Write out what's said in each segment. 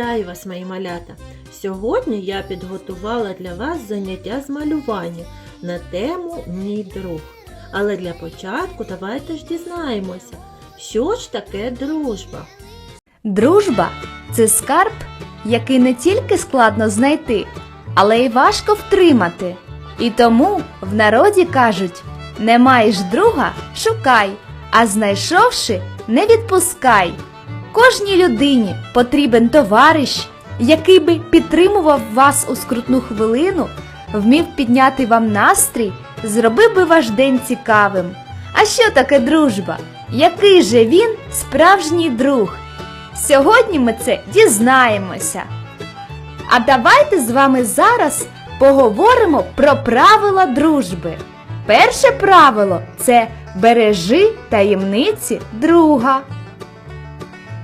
Вітаю вас, мої малята! Сьогодні я підготувала для вас заняття з малювання на тему Мій друг. Але для початку давайте ж дізнаємося, що ж таке дружба. Дружба це скарб, який не тільки складно знайти, але й важко втримати. І тому в народі кажуть: не маєш друга, шукай, а знайшовши, не відпускай. Кожній людині потрібен товариш, який би підтримував вас у скрутну хвилину, вмів підняти вам настрій, зробив би ваш день цікавим. А що таке дружба? Який же він справжній друг? Сьогодні ми це дізнаємося. А давайте з вами зараз поговоримо про правила дружби. Перше правило це бережи таємниці друга.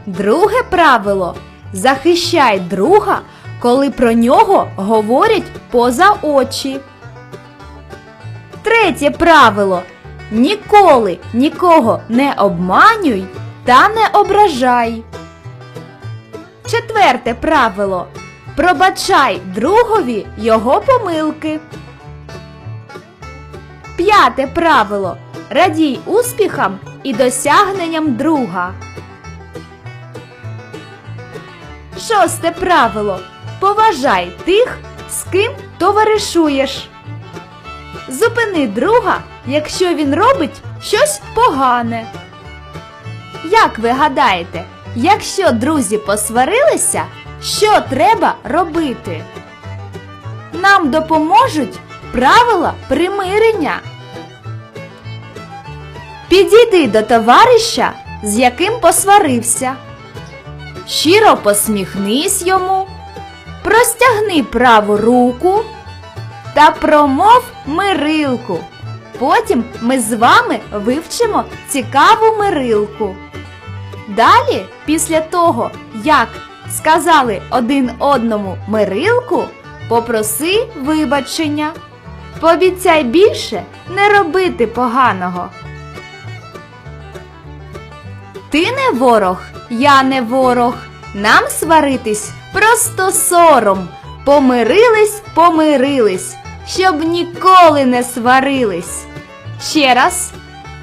Друге правило захищай друга, коли про нього говорять поза очі. Третє правило ніколи нікого не обманюй та не ображай. Четверте правило пробачай другові його помилки. П'яте правило радій успіхам і досягненням друга. Шосте правило поважай тих, з ким товаришуєш. Зупини друга, якщо він робить щось погане. Як ви гадаєте, якщо друзі посварилися, що треба робити? Нам допоможуть правила примирення. Підійди до товариша, з яким посварився. Щиро посміхнись йому, простягни праву руку та промов мирилку. Потім ми з вами вивчимо цікаву мирилку. Далі, після того, як сказали один одному мирилку, попроси вибачення. Пообіцяй більше не робити поганого. Ти не ворог, я не ворог. Нам сваритись просто сором. Помирились, помирились, щоб ніколи не сварились. Ще раз,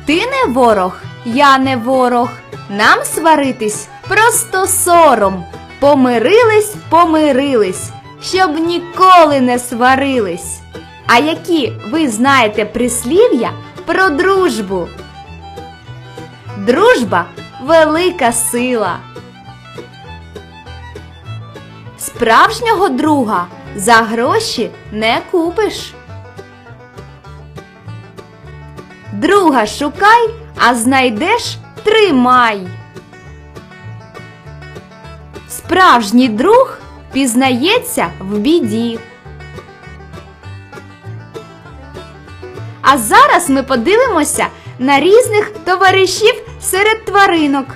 ти не ворог, я не ворог. Нам сваритись просто сором. Помирились, помирились, щоб ніколи не сварились. А які ви знаєте прислів'я про дружбу? Дружба велика сила. Справжнього друга за гроші не купиш. Друга шукай, а знайдеш тримай. Справжній друг пізнається в біді. А зараз ми подивимося на різних товаришів серед тваринок.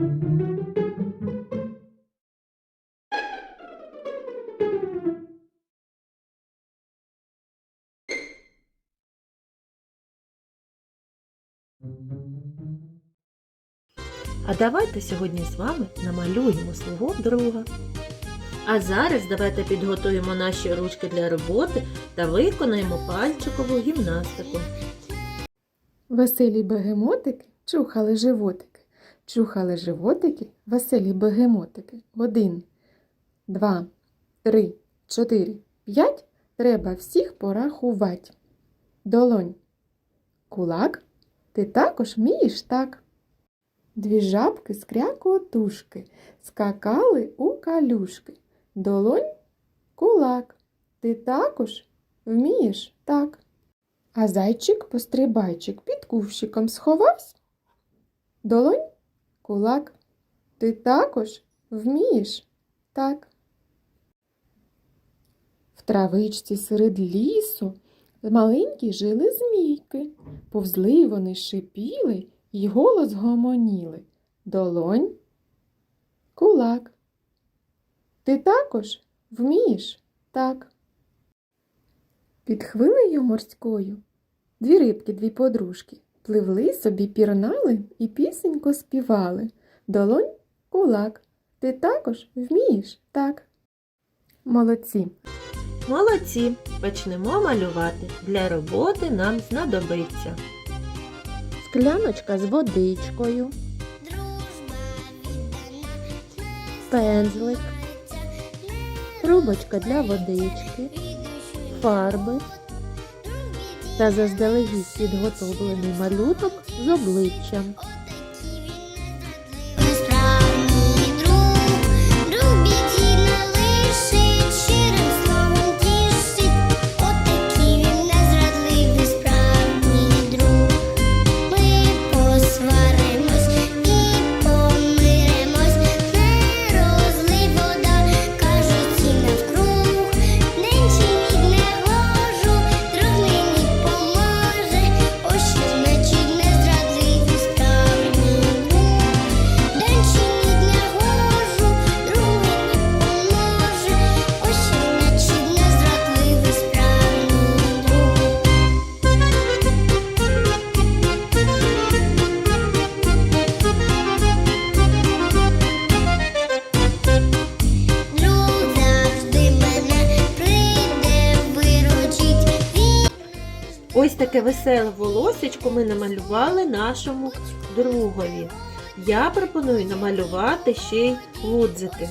А давайте сьогодні з вами намалюємо свого друга. А зараз давайте підготуємо наші ручки для роботи та виконаємо пальчикову гімнастику. Веселі бегемотики чухали животики. Чухали животики, веселі бегемотики. Один, два, три, чотири, п'ять. Треба всіх порахувати. Долонь. Кулак. Ти також вмієш так. Дві жабки з крякотушки скакали у калюшки. Долонь. Кулак. Ти також вмієш так. А зайчик-пострибайчик під кувшиком сховався. Долонь, кулак, ти також вмієш так. В травичці серед лісу маленькі жили змійки. Повзли вони шипіли й голос гомоніли. Долонь, кулак. Ти також вмієш так. Під хвилею морською дві рибки, дві подружки, пливли собі, пірнали і пісенько співали. Долонь, кулак, ти також вмієш так. Молодці. Молодці! Почнемо малювати. Для роботи нам знадобиться Скляночка з водичкою, пензлик, трубочка для водички, фарби та заздалегідь підготовлений малюнок з обличчям. Таке веселе волосечко ми намалювали нашому другові. Я пропоную намалювати ще й гудзики.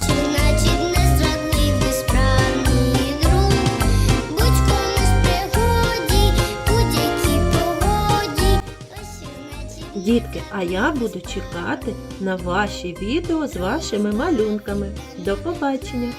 Дітки, а я буду чекати на ваші відео з вашими малюнками. До побачення!